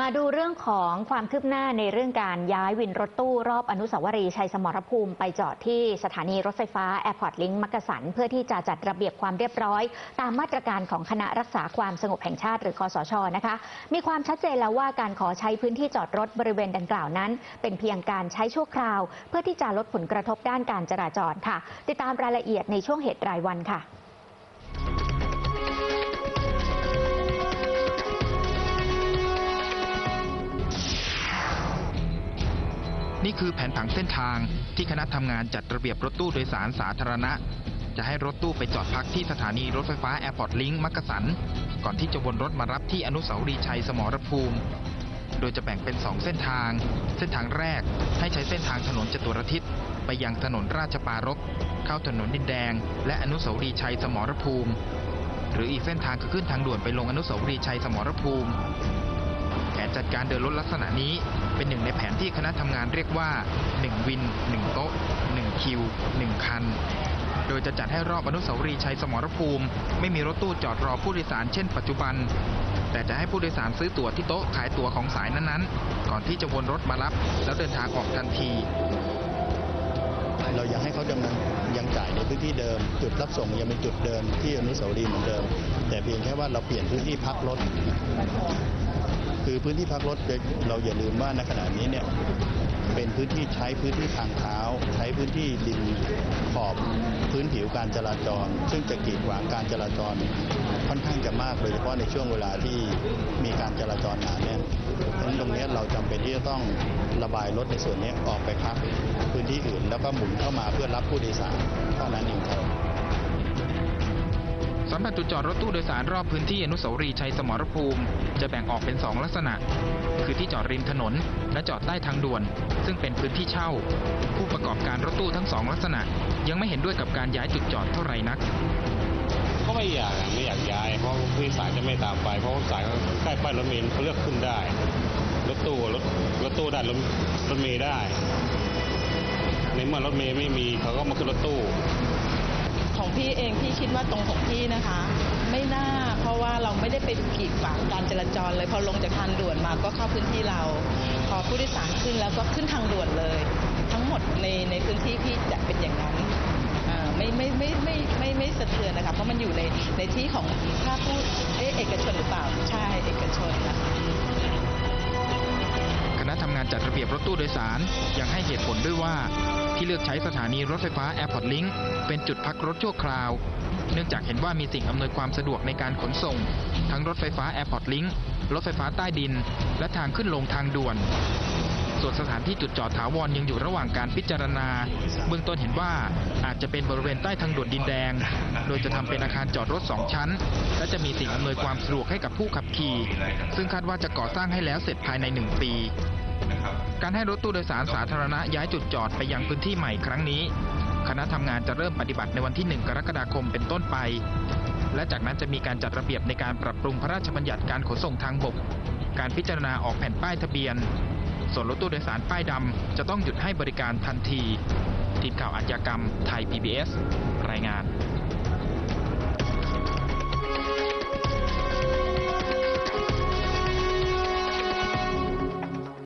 มาดูเรื่องของความคืบหน้าในเรื่องการย้ายวินรถตู้รอบอนุสาวรีย์ชัยสมรภูมิไปจอดที่สถานีรถไฟฟ้าแอร์พอร์ตลิงก์มักกะสัน เพื่อที่จะจัดระเบียบความเรียบร้อย ตามมาตรการของคณะรักษาความสงบแห่งชาติหรือคอสชนะคะ มีความชัดเจนแล้วว่าการขอใช้พื้นที่จอดรถบริเวณดังกล่าวนั้น เป็นเพียงการใช้ชั่วคราว เพื่อที่จะลดผลกระทบด้านการจราจรค่ะ ติดตามรายละเอียดในช่วงเหตุรายวันค่ะ นี่คือแผนผังเส้นทางที่คณะทำงานจัดระเบียบรถตู้โดยสารสาธารณะ จะให้รถตู้ไปจอดพักที่สถานีรถไฟฟ้าแอร์พอร์ตลิงก์มักกะสัน ก่อนที่จะวนรถมารับที่อนุสาวรีย์ชัยสมรภูมิ โดยจะแบ่งเป็น 2 เส้นทาง เส้นทางแรกให้ใช้เส้นทางถนนจตุรทิศ ไปยังถนนราชปารภเข้าถนนดินแดง และอนุสาวรีย์ชัยสมรภูมิ หรืออีกเส้นทางคือขึ้นทางด่วนไปลงอนุสาวรีย์ชัยสมรภูมิ จัดการเดินรถลักษณะนี้เป็นหนึ่งในแผนที่คณะทำงานเรียกว่า 1 วิน 1 โต๊ะ 1 คิว 1 คัน โดยจะจัดให้รอบอนุสาวรีย์ชัยสมรภูมิ ไม่มีรถตู้จอดรอผู้โดยสารเช่นปัจจุบัน แต่จะให้ผู้โดยสารซื้อตั๋วที่โต๊ะขายตั๋วของสายนั้นๆ ก่อนที่จะวนรถมารับ แล้วเดินทางออกทันทีเรายังให้เขาดำเนินยังจ่ายในพื้นที่เดิม จุดรับส่งยังเป็นจุดเดิมที่อนุสาวรีย์เหมือนเดิม แต่เพียงแค่ว่าเราเปลี่ยนพื้นที่พักรถ คือพื้นที่พักรถเราอย่าลืมว่าในขณะนี้เนี่ยเป็นพื้นที่ใช้พื้นที่ทางเท้าใช้พื้นที่ดินขอบพื้นผิวการจราจร ซึ่งจะกีดขวางการจราจรค่อนข้างจะมากโดยเฉพาะในช่วงเวลาที่มีการจราจรหนาแน่นเพราะฉะนั้นตรงนี้เราจำเป็นที่จะต้องระบายรถในส่วนนี้ออกไปพักพื้นที่อื่น แล้วก็หมุนเข้ามาเพื่อรับผู้โดยสารเท่านั้นเองครับ สำหรับจุดจอดรถตู้โดยสารรอบพื้นที่อนุสาวรีย์ชัยสมรภูมิ จะแบ่งออกเป็น 2 ลักษณะ คือที่จอดริมถนน และจอดใต้ทางด่วน ซึ่งเป็นพื้นที่เช่า ผู้ประกอบการรถตู้ทั้งสองลักษณะ ยังไม่เห็นด้วยกับการย้ายจุดจอดเท่าไหร่นักก็ไม่อยากไม่อยากย้ายเพราะผู้โดยสารจะไม่ตามไป เพราะผู้โดยสารใกล้ป้ายรถเมล์เขาเลือกขึ้นได้รถตู้รถรถตู้ได้รถรถเมล์ได้ในเมื่อรถเมล์ไม่มีเขาก็มาขึ้นรถตู้ พี่เองพี่คิดว่าตรงของพี่นะคะ ไม่น่าเพราะว่าเราไม่ได้ไปกีดขวางการจราจรเลยพอลงจากทางด่วนมาก็เข้าพื้นที่เรา พอผู้โดยสารขึ้นแล้วก็ขึ้นทางด่วนเลย ทั้งหมดในในพื้นที่พี่จะเป็นอย่างนั้นไม่ไม่ไม่ไม่ไม่ไม่สะเทือนนะคะเพราะมันอยู่ในในที่ของถ้าพูดเอ๊ะเอกชนหรือเปล่าใช่เอกชนนะคะคณะทำงานจัดระเบียบรถตู้โดยสารยังให้เหตุผลด้วยว่า ที่เลือกใช้สถานีรถไฟฟ้าแอร์พอร์ตลิงก์เป็นจุดพักรถชั่วคราว เนื่องจากเห็นว่ามีสิ่งอำนวยความสะดวกในการขนส่ง ทั้งรถไฟฟ้าแอร์พอร์ตลิงก์รถไฟฟ้าใต้ดิน และทางขึ้นลงทางด่วนส่วนสถานที่จุดจอดถาวรยังอยู่ระหว่างการพิจารณา เบื้องต้นเห็นว่าอาจจะเป็นบริเวณใต้ทางด่วนดินแดง โดยจะทำเป็นอาคารจอดรถสองชั้น และจะมีสิ่งอำนวยความสะดวกให้กับผู้ขับขี่ ซึ่งคาดว่าจะก่อสร้างให้แล้วเสร็จภายในห นึ่งปีการให้รถตู้โดยสารสาธารณะย้ายจุดจอดไปยังพื้นที่ใหม่ครั้งนี้ คณะทำงานจะเริ่มปฏิบัติในวันที่ 1 กรกฎาคมเป็นต้นไป และจากนั้นจะมีการจัดระเบียบในการปรับปรุงพระราชบัญญัติการขนส่งทางบก การพิจารณาออกแผ่นป้ายทะเบียน ส่วนรถตู้โดยสารป้ายดำจะต้องหยุดให้บริการทันที ทีมข่าวอาชญากรรมไทย PBS รายงาน